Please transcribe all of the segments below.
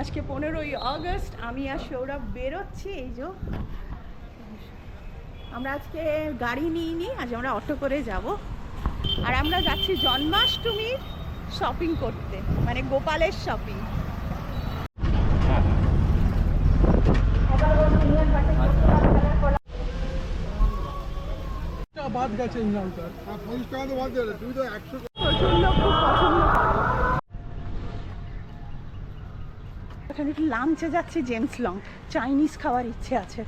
আজকে পনেরোই আগস্ট আমি আর সৌরভ বেরোচ্ছি এই যে। আমরা আজকে গাড়ি নিইনি আজ আমরা অটো করে যাব। আর আমরা যাচ্ছি জন্মাষ্টমীর শপিং করতে মানে গোপালের শপিং টাকা বাদ গেছে এখানে একটু লাঞ্চে যাচ্ছি জেমস লং চাইনিজ খাওয়ার ইচ্ছে আছে।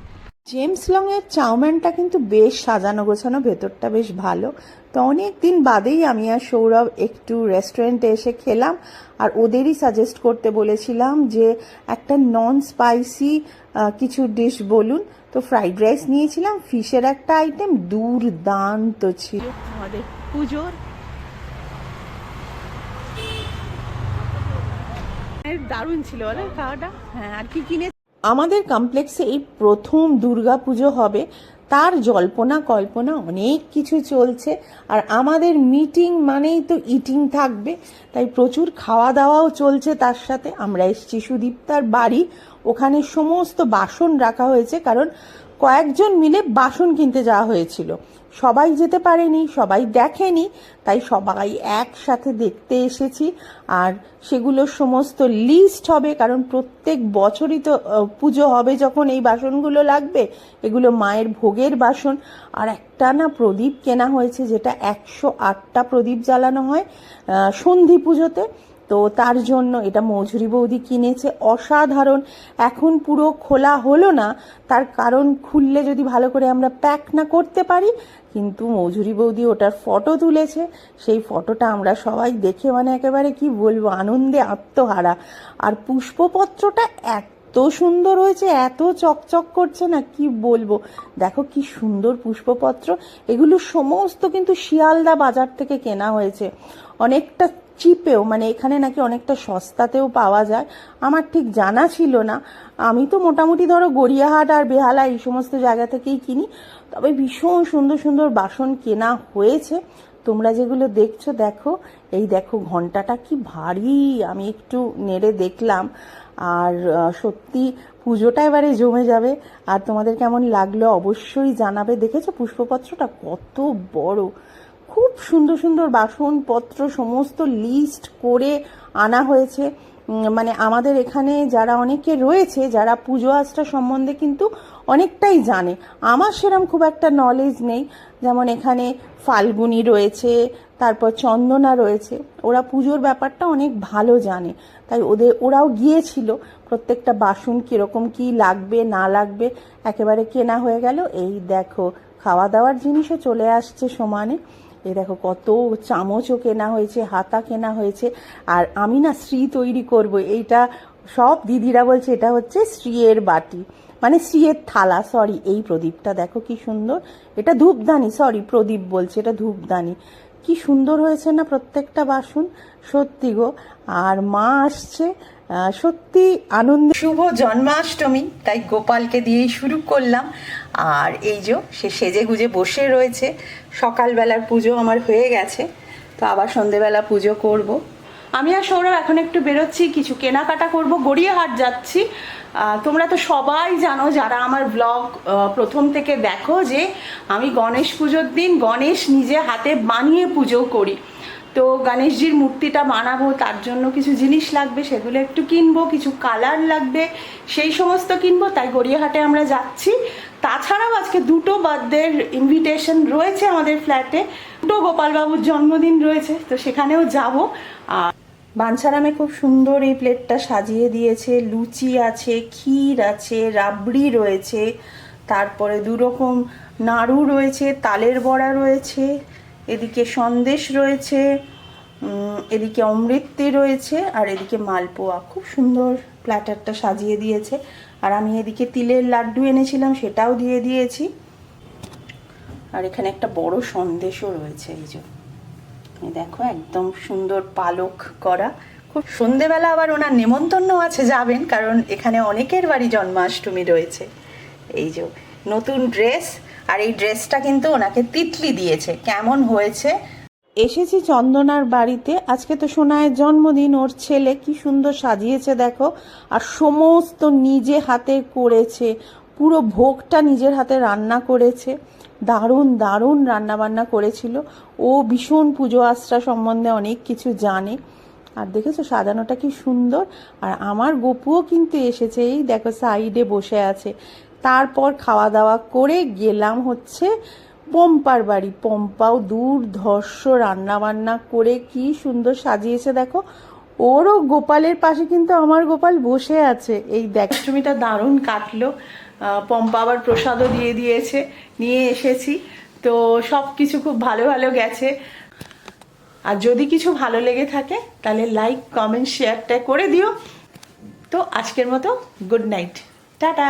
জেমস লং এর চাউমিনটা কিন্তু বেশ সাজানো গোছানো ভেতরটা বেশ ভালো। তো অনেক দিন বাদেই আমি আর সৌরভ একটু রেস্টুরেন্টে এসে খেলাম আর ওদেরই সাজেস্ট করতে বলেছিলাম যে একটা নন স্পাইসি কিছু ডিশ বলুন। তো ফ্রাইড রাইস নিয়েছিলাম ফিশের একটা আইটেম দুর্দান্ত ছিল। আমাদের পুজোর দারুণ ছিল বলে খাওয়াটা। হ্যাঁ আর কি কিনে আমাদের কমপ্লেক্সে এই প্রথম দুর্গা পুজো হবে তার জল্পনা কল্পনা অনেক কিছু চলছে আর আমাদের মিটিং মানেই তো ইটিং থাকবে তাই প্রচুর খাওয়া দাওয়াও চলছে তার সাথে। আমরা এসছি সুদীপ্তার বাড়ি ওখানে সমস্ত বাসন রাখা হয়েছে কারণ কয়েকজন মিলে বাসন কিনতে যাওয়া হয়েছিল। সবাই যেতে পারেনি, সবাই দেখেনি, তাই সবাই একসাথে দেখতে এসেছি। আর সেগুলোর সমস্ত লিস্ট হবে, কারণ প্রত্যেক বছরই তো পুজো হবে যখন এই বাসনগুলো লাগবে, এগুলো মায়ের ভোগের বাসন। আর একটা না প্রদীপ কেনা হয়েছে, যেটা একশো আটটা প্রদীপ জ্বালানো হয় সন্ধি পুজোতে। তো তার জন্য এটা মজুরি বৌদি কিনেছে। অসাধারণ। এখন পুরো খোলা হলো না। তার কারণ খুললে যদি ভালো করে আমরা প্যাক না করতে পারি, কিন্তু মজুরি বৌদি ওটার ফটো তুলেছে। সেই ফটোটা আমরা সবাই দেখে মানে একেবারে কি বলব, আনন্দে আত্মহারা। আর পুষ্পপত্রটা এত সুন্দর হয়েছে, এত চকচক করছে না কি বলব। দেখো কি সুন্দর পুষ্পপত্র। এগুলো সমস্ত কিন্তু শিয়ালদা বাজার থেকে কেনা হয়েছে। অনেকটা চিপেও মানে এখানে নাকি অনেকটা সস্তাতেও পাওয়া যায়, আমার ঠিক জানা ছিল না। আমি তো মোটামুটি ধরো গড়িয়াহাট আর বেহালা এই সমস্ত জায়গা থেকেই কিনি, তবে ভীষণ সুন্দর সুন্দর বাসন কেনা হয়েছে। তোমরা যেগুলো দেখছ, দেখো, এই দেখো ঘন্টাটা কি ভারী, আমি একটু নেড়ে দেখলাম। আর সত্যি পুজোটা এবারে জমে যাবে, আর তোমাদের কেমন লাগল অবশ্যই জানাবে। দেখেছ পুষ্পপত্রটা কত বড়? খুব সুন্দর সুন্দর বাসনপত্র সমস্ত লিস্ট করে আনা হয়েছে। মানে আমাদের এখানে যারা অনেকে রয়েছে, যারা পুজো আচটা সম্বন্ধে কিন্তু অনেকটাই জানে। আমার সেরম খুব একটা নলেজ নেই। যেমন এখানে ফাল্গুনি রয়েছে, তারপর চন্দনা রয়েছে। ওরা পুজোর ব্যাপারটা অনেক ভালো জানে। তাই ওদের, ওরাও গিয়েছিল প্রত্যেকটা বাসন কীরকম কি লাগবে, না লাগবে, একেবারে কেনা হয়ে গেল। এই দেখো, খাওয়া দাওয়ার জিনিসও চলে আসছে সমানে। এই দেখো কত চামচও কেনা হয়েছে, হাতা কেনা হয়েছে, আর আমি না শ্রী তৈরি করব, এইটা সব দিদিরা বলছে এটা হচ্ছে শ্রীয়ের বাটি মানে শ্রীয়ের থালা সরি এই প্রদীপটা দেখো কি সুন্দর, এটা ধূপদানি সরি প্রদীপ বলছে, এটা ধূপদানি। কি সুন্দর হয়েছে না প্রত্যেকটা বাসন? সত্যি গো। আর মা আসছে সত্যি আনন্দ। শুভ জন্মাষ্টমী, তাই গোপালকে দিয়েই শুরু করলাম। আর এই যে, সে সেজে গুজে বসে রয়েছে। সকালবেলার পুজো আমার হয়ে গেছে। তো আবার সন্ধেবেলা পুজো করব। আমি আর সৌরভ এখন একটু বেরোচ্ছি, কিছু কেনাকাটা করব, গড়িয়াহাট যাচ্ছি। তোমরা তো সবাই জানো, যারা আমার ব্লগ প্রথম থেকে দেখো যে আমি গণেশ পুজোর দিন গণেশ নিজে হাতে বানিয়ে পুজো করি। তো গণেশজির মূর্তিটা বানাবো, তার জন্য কিছু জিনিস লাগবে, সেগুলো একটু কিনবো, কিছু কালার লাগবে, সেই সমস্ত কিনবো, তাই গড়িয়াহাটে আমরা যাচ্ছি। তাছাড়াও আজকে দুটো বার্থডের ইনভিটেশন রয়েছে আমাদের ফ্ল্যাটে দুটো গোপালবাবুর জন্মদিন রয়েছে, তো সেখানেও যাব। আর বাঞ্ছারামে খুব সুন্দর এই প্লেটটা সাজিয়ে দিয়েছে। লুচি আছে, ক্ষীর আছে, রাবড়ি রয়েছে, তারপরে দুরকম নাড়ু রয়েছে, তালের বড়া রয়েছে, এদিকে সন্দেশ রয়েছে এদিকে অমৃতি রয়েছে, আর এদিকে মালপোয়া। খুব সুন্দর প্ল্যাটারটা সাজিয়ে দিয়েছে। আর আমি এদিকে তিলের লাড্ডু এনেছিলাম, সেটাও দিয়ে দিয়েছি। আর এখানে একটা বড় সন্দেশও রয়েছে, এই যে। এই দেখো, একদম সুন্দর পালক করা। খুব সন্ধেবেলা আবার ওনার নেমন্তন্ন আছে যাবেন, কারণ এখানে অনেকের বাড়ি জন্মাষ্টমী রয়েছে। এই যে, নতুন ড্রেস, আর এই ড্রেসটা কিন্তু ওনাকে তিতলি দিয়েছে। কেমন হয়েছে? এসেছি চন্দনার বাড়িতে। আজকে তো সোনায়ের জন্মদিন, ওর ছেলে কি সুন্দর সাজিয়েছে দেখো, আর সমস্ত নিজে হাতে করেছে। পুরো ভোগটা নিজের হাতে রান্না করেছে, দারুণ দারুণ রান্না বান্না করেছিল। ও ভীষণ পুজো আশ্রা সম্বন্ধে অনেক কিছু জানে। আর দেখেছ, সাজানোটা কি সুন্দর। আর আমার গপুও কিন্তু এসেছে, এই দেখো সাইডে বসে আছে। তারপর খাওয়া দাওয়া করে গেলাম হচ্ছে পম্পার বাড়ি। পম্পাও দুর্ধর্ষ রান্না বান্না করে কি সুন্দর সাজিয়েছে, দেখো। ওরও গোপালের পাশে কিন্তু আমার গোপাল বসে আছে। এই দেখষ্টমীটা দারুণ কাটলো। পম্পা আবার প্রসাদও দিয়ে দিয়েছে, নিয়ে এসেছি। তো সব কিছু খুব ভালো ভালো গেছে। আর যদি কিছু ভালো লেগে থাকে, তাহলে লাইক কমেন্ট শেয়ারটা করে দিও। তো আজকের মতো গুড নাইট টাটা!